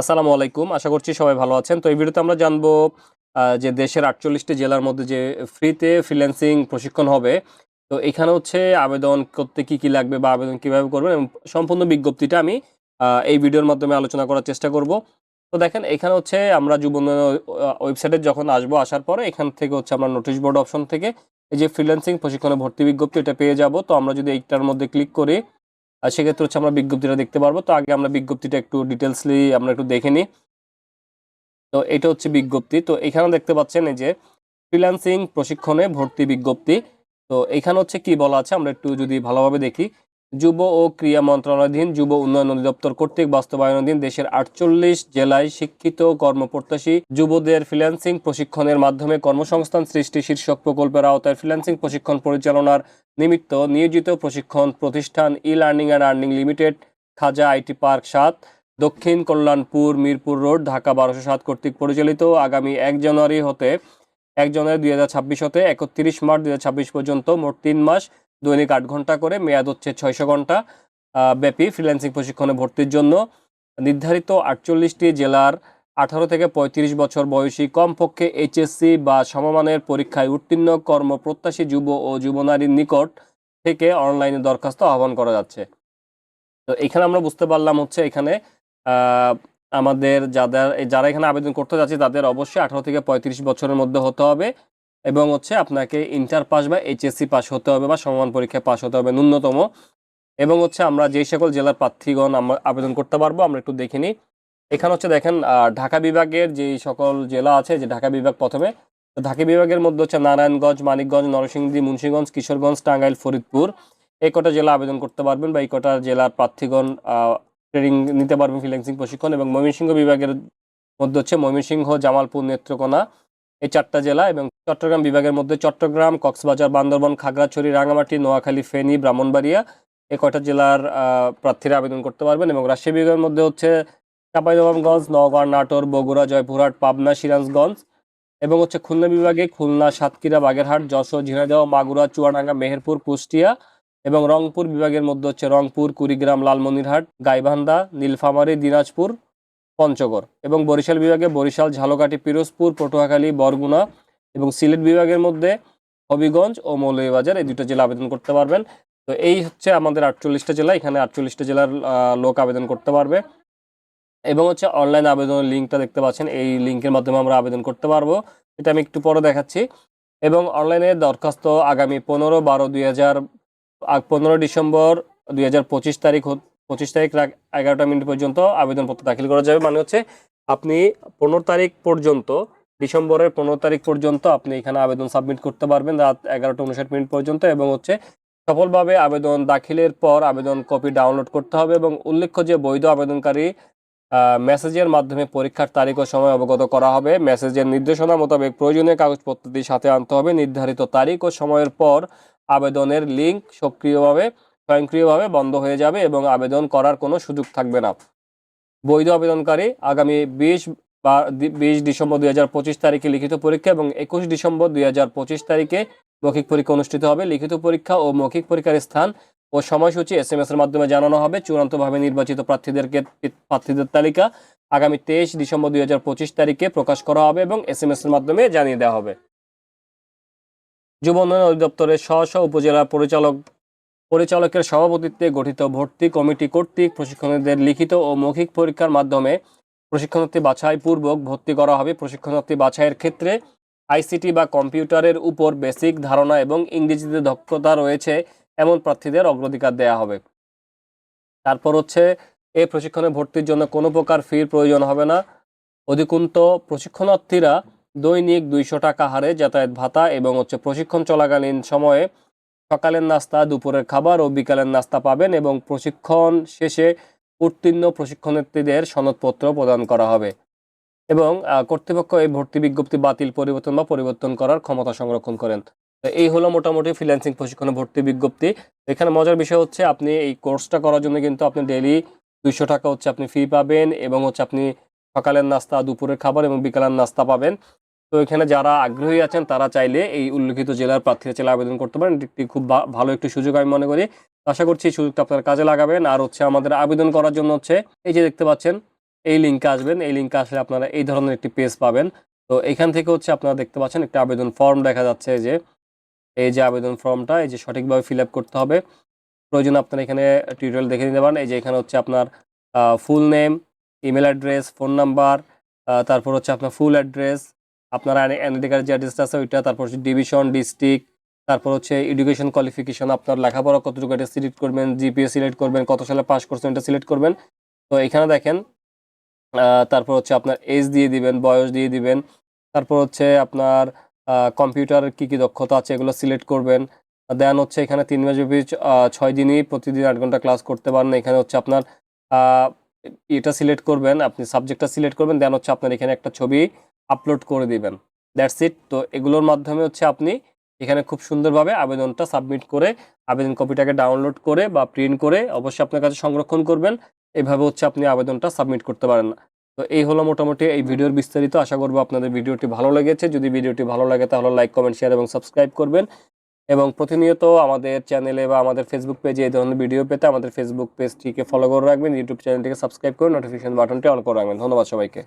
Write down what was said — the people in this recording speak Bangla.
আসসালামু আলাইকুম, আশা করছি সবাই ভালো আছেন। তো এই ভিডিওতে আমরা জানব যে দেশের আটচল্লিশটি জেলার মধ্যে যে ফ্রিতে ফ্রিল্যান্সিং প্রশিক্ষণ হবে, তো এখানে হচ্ছে আবেদন করতে কি কি লাগবে বা আবেদন কীভাবে করবেন এবং সম্পূর্ণ বিজ্ঞপ্তিটা আমি এই ভিডিওর মাধ্যমে আলোচনা করার চেষ্টা করব। তো দেখেন, এখানে হচ্ছে আমরা যুব ওয়েবসাইটে যখন আসব, আসার পরে এখান থেকে হচ্ছে আমরা নোটিশ বোর্ড অপশন থেকে এই যে ফ্রিল্যান্সিং প্রশিক্ষণে ভর্তি বিজ্ঞপ্তি এটা পেয়ে যাব। তো আমরা যদি এইটার মধ্যে ক্লিক করি আর সেক্ষেত্রে হচ্ছে আমরা বিজ্ঞপ্তিটা দেখতে পারব। তো আগে আমরা বিজ্ঞপ্তিটা একটু ডিটেলসলি আমরা একটু দেখে নিই। তো এটা হচ্ছে বিজ্ঞপ্তি। তো এখানে দেখতে পাচ্ছেন এই যে ফ্রিল্যান্সিং প্রশিক্ষণে ভর্তি বিজ্ঞপ্তি। তো এখানে হচ্ছে কি বলা আছে? আমরা একটু যদি ভালোভাবে দেখি। যুব ও ক্রিয়া মন্ত্রণালয়াধীন যুব উন্নয়ন অধিদপ্তর কর্তৃক বাস্তবায়নাধীন দেশের আটচল্লিশ জেলায় শিক্ষিত কর্মপ্রত্যাশী যুবদের ফ্রিল্যান্সিং প্রশিক্ষণের মাধ্যমে কর্মসংস্থান সৃষ্টি শীর্ষক প্রকল্পের আওতায় ফ্রিল্যান্সিং প্রশিক্ষণ পরিচালনার নিমিত্ত নিয়োজিত প্রশিক্ষণ প্রতিষ্ঠান e learning and earning limited Khaja IT park সাত, দক্ষিণ কল্যাণপুর মিরপুর রোড, ঢাকা বারোশো সাত কর্তৃক পরিচালিত। আগামী এক জানুয়ারি হতে, এক জানুয়ারি দুই হাজার ছাব্বিশ হতে, একত্রিশ মার্চ দুই হাজার ছাব্বিশ পর্যন্ত মোট তিন মাস দৈনিক আট ঘণ্টা করে, মেয়াদ হচ্ছে ছয়শো ঘণ্টা ব্যাপী ফ্রিল্যান্সিং প্রশিক্ষণে ভর্তির জন্য। নির্ধারিত আটচল্লিশটি জেলার আঠারো থেকে পঁয়ত্রিশ বছর বয়সী কমপক্ষে এইচএসসি বা সমমানের পরীক্ষায় উত্তীর্ণ কর্মপ্রত্যাশী যুব ও যুবনারীর নিকট থেকে অনলাইনে দরখাস্ত আহ্বান করা যাচ্ছে। তো এখানে আমরা বুঝতে পারলাম হচ্ছে এখানে আমাদের যাদের, যারা এখানে আবেদন করতে যাচ্ছে তাদের অবশ্যই আঠারো থেকে পঁয়ত্রিশ বছরের মধ্যে হতে হবে। এবং হচ্ছে আপনাকে ইন্টার পাস বা এইচএসসি পাস হতে হবে বা সমান পরীক্ষায় পাস হতে হবে ন্যূনতম। এবং হচ্ছে আমরা যেই সকল জেলার প্রার্থীগণ আমরা আবেদন করতে পারব, আমরা একটু দেখে নিই। এখানে হচ্ছে দেখেন ঢাকা বিভাগের যেই সকল জেলা আছে, যে ঢাকা বিভাগ প্রথমে ঢাকা বিভাগের মধ্যে হচ্ছে নারায়ণগঞ্জ, মানিকগঞ্জ, নরসিংদী, মুন্সিগঞ্জ, কিশোরগঞ্জ, টাঙ্গাইল, ফরিদপুর, এই কটা জেলা আবেদন করতে পারবেন বা এই কটা জেলার প্রার্থীগণ ট্রেনিং নিতে পারবেন ফ্রিল্যান্সিং প্রশিক্ষণ এবং ময়মনসিংহ বিভাগের মধ্যে হচ্ছে ময়মনসিংহ, জামালপুর, নেত্রকোনা, এই চারটা জেলা এবং চট্টগ্রাম বিভাগের মধ্যে চট্টগ্রাম, কক্সবাজার, বান্দরবন, খাগড়াছড়ি রাঙামাটি নোয়াখালী, ফেনী, ব্রাহ্মণবাড়িয়া এ কয়টা জেলার প্রার্থীরা আবেদন করতে পারবেন এবং রাজশাহী বিভাগের মধ্যে হচ্ছে চাঁপাইনবাবগঞ্জ, নওগাঁ, নাটোর, বগুড়া, জয়পুরহাট, পাবনা, সিরাজগঞ্জ এবং হচ্ছে খুলনা বিভাগে খুলনা, সাতক্ষীরা, বাগেরহাট, যশোর, ঝিনাইদহ, মাগুরা, চুয়াডাঙ্গা, মেহেরপুর, কুষ্টিয়া এবং রংপুর বিভাগের মধ্যে হচ্ছে রংপুর, কুড়িগ্রাম, লালমনিরহাট, গাইবান্ধা, নীলফামারী, দিনাজপুর, পঞ্চগড় এবং বরিশাল বিভাগে বরিশাল, ঝালকাঠি, পিরোজপুর, পটুয়াখালী, বরগুনা এবং সিলেট বিভাগের মধ্যে হবিগঞ্জ ও মৌলভীবাজার এই দুটো জেলা আবেদন করতে পারবেন। তো এই হচ্ছে আমাদের আটচল্লিশটা জেলা, এখানে আটচল্লিশটা জেলার লোক আবেদন করতে পারবে। এবং হচ্ছে অনলাইন আবেদনের লিঙ্কটা দেখতে পাচ্ছেন, এই লিঙ্কের মাধ্যমে আমরা আবেদন করতে পারব। এটা আমি একটু পরে দেখাচ্ছি। এবং অনলাইনে দরখাস্ত আগামী পনেরো বারো দুই হাজার পনেরো ডিসেম্বর দুই হাজার পঁচিশ তারিখ পঁচিশ তারিখ রাত এগারোটা মিনিট পর্যন্ত আবেদনপত্র দাখিল করা যাবে। মানে হচ্ছে আপনি পনেরো তারিখ পর্যন্ত ডিসেম্বরের পনেরো তারিখ পর্যন্ত আপনি এখানে আবেদন সাবমিট করতে পারবেন, রাত এগারোটা উনষাট মিনিট পর্যন্ত এবং হচ্ছে সফলভাবে আবেদন দাখিলের পর আবেদন কপি ডাউনলোড করতে হবে এবং উল্লেখ্য যে বৈধ আবেদনকারী মেসেজের মাধ্যমে পরীক্ষার তারিখ ও সময় অবগত করা হবে। মেসেজের নির্দেশনা মোতাবেক প্রয়োজনীয় কাগজপত্রটি সাথে আনতে হবে। নির্ধারিত তারিখ ও সময়ের পর আবেদনের লিঙ্ক সক্রিয়ভাবে, স্বয়ংক্রিয়ভাবে বন্ধ হয়ে যাবে এবং আবেদন করার কোনো সুযোগ থাকবে না। বৈধ আবেদনকারী আগামী বিশ বা বিশ ডিসেম্বর দুই হাজার পঁচিশ তারিখে লিখিত পরীক্ষা এবং একুশ ডিসেম্বর দুই হাজার পঁচিশ তারিখে মৌখিক পরীক্ষা অনুষ্ঠিত হবে। লিখিত পরীক্ষা ও মৌখিক পরীক্ষার স্থান ও সময়সূচি এস এম এস এর মাধ্যমে জানানো হবে। চূড়ান্তভাবে নির্বাচিত প্রার্থীদেরকে প্রার্থীদের তালিকা আগামী তেইশ ডিসেম্বর দুই হাজার পঁচিশ তারিখে প্রকাশ করা হবে এবং এস এম এস এর মাধ্যমে জানিয়ে দেওয়া হবে। যুব উন্নয়ন অধিদপ্তরের স্ব স্ব উপজেলা পরিচালক পরিচালকের সভাপতিত্বে গঠিত ভর্তি কমিটি কর্তৃক প্রশিক্ষণার্থীদের লিখিত ও মৌখিক পরীক্ষার মাধ্যমে প্রশিক্ষণার্থী বাছাই পূর্বক ভর্তি করা হবে। প্রশিক্ষণার্থী বাছাইয়ের ক্ষেত্রে আইসিটি বা কম্পিউটারের উপর বেসিক ধারণা এবং ইংরেজিতে দক্ষতা রয়েছে এমন প্রার্থীদের অগ্রাধিকার দেওয়া হবে। তারপর হচ্ছে এই প্রশিক্ষণে ভর্তির জন্য কোনো প্রকার ফির প্রয়োজন হবে না। অধিকন্ত, প্রশিক্ষণার্থীরা দৈনিক দুইশো টাকা হারে যাতায়াত ভাতা এবং হচ্ছে প্রশিক্ষণ চলাকালীন সময়ে সকালের নাস্তা, দুপুরের খাবার ও বিকালের নাস্তা পাবেন এবং প্রশিক্ষণ শেষে উত্তীর্ণ প্রশিক্ষণার্থীদের সনদপত্র প্রদান করা হবে এবং কর্তৃপক্ষ এই ভর্তি বিজ্ঞপ্তি বাতিল পরিবর্তন বা পরিবর্তন করার ক্ষমতা সংরক্ষণ করেন। তো এই হলো মোটামুটি ফ্রিল্যান্সিং প্রশিক্ষণে ভর্তি বিজ্ঞপ্তি। এখানে মজার বিষয় হচ্ছে আপনি এই কোর্সটা করার জন্য কিন্তু আপনি ডেলি দুইশো টাকা হচ্ছে আপনি ফি পাবেন এবং হচ্ছে আপনি সকালের নাস্তা, দুপুরের খাবার এবং বিকালের নাস্তা পাবেন। তো এখানে যারা আগ্রহী আছেন তারা চাইলে এই উল্লেখিত জেলার প্রার্থীরা চাইলে আবেদন করতে পারেন। একটি খুব ভালো একটি সুযোগ আমি মনে করি। আশা করছি সুযোগটা আপনারা কাজে লাগাবেন। আর হচ্ছে আমাদের আবেদন করার জন্য হচ্ছে এই যে দেখতে পাচ্ছেন, এই লিঙ্কে আসবেন। এই লিঙ্কে আসলে আপনারা এই ধরনের একটি পেজ পাবেন। তো এখান থেকে হচ্ছে আপনারা দেখতে পাচ্ছেন একটা আবেদন ফর্ম দেখা যাচ্ছে যে, এই যে আবেদন ফর্মটা, এই যে সঠিকভাবে ফিল করতে হবে। প্রয়োজন আপনারা এখানে টিউটোরিয়াল দেখে নিতে পারেন। এই যে এখানে হচ্ছে আপনার full name email address phone number তারপর হচ্ছে আপনার ফুল অ্যাড্রেস আপনার এনআইডি কার্ড যে অ্যাড্রেসটা আছে, ওইটা, তারপর হচ্ছে ডিভিশন ডিস্ট্রিক্ট তারপর হচ্ছে এডুকেশন কোয়ালিফিকেশন আপনার লেখাপড়া কতটুকু এটা সিলেক্ট করবেন জিপিএ সিলেক্ট করবেন, কত সালে পাস করছেন এটা সিলেক্ট করবেন। তো এখানে দেখেন তারপর হচ্ছে আপনার এজ দিয়ে দিবেন, বয়স দিয়ে দিবেন, তারপর হচ্ছে আপনার কম্পিউটার কি কি দক্ষতা আছে এগুলো সিলেক্ট করবেন। দেন হচ্ছে এখানে তিন মাস ব্যাপী ছয় দিনই প্রতিদিন আট ঘণ্টা ক্লাস করতে পারেন। এখানে হচ্ছে আপনার এটা সিলেক্ট করবেন, আপনি সাবজেক্টটা সিলেক্ট করবেন দেন হচ্ছে আপনার এখানে একটা ছবি আপলোড করে দিবেন। দ্যাটস ইট তো এগুলোর মাধ্যমে হচ্ছে আপনি এখানে খুব সুন্দরভাবে আবেদনটা সাবমিট করে আবেদন কপিটাকে ডাউনলোড করে বা প্রিন্ট করে অবশ্যই আপনার কাছে সংরক্ষণ করবেন। এভাবে হচ্ছে আপনি আবেদনটা সাবমিট করতে পারেন। তো এই হলো মোটামুটি এই ভিডিওর বিস্তারিত। আশা করব আপনাদের ভিডিওটি ভালো লেগেছে। যদি ভিডিওটি ভালো লাগে তাহলে লাইক, কমেন্ট, শেয়ার এবং সাবস্ক্রাইব করবেন। এবং প্রতিনিয়ত আমাদের চ্যানেলে বা আমাদের ফেসবুক পেজে এই ধরনের ভিডিও পেতে আমাদের ফেসবুক পেজটিকে ফলো করে রাখবেন। ইউটিউব চ্যানেলটিকে সাবস্ক্রাইব করে নোটিফিকেশন বাটনটি অন করে রাখবেন। ধন্যবাদ সবাইকে।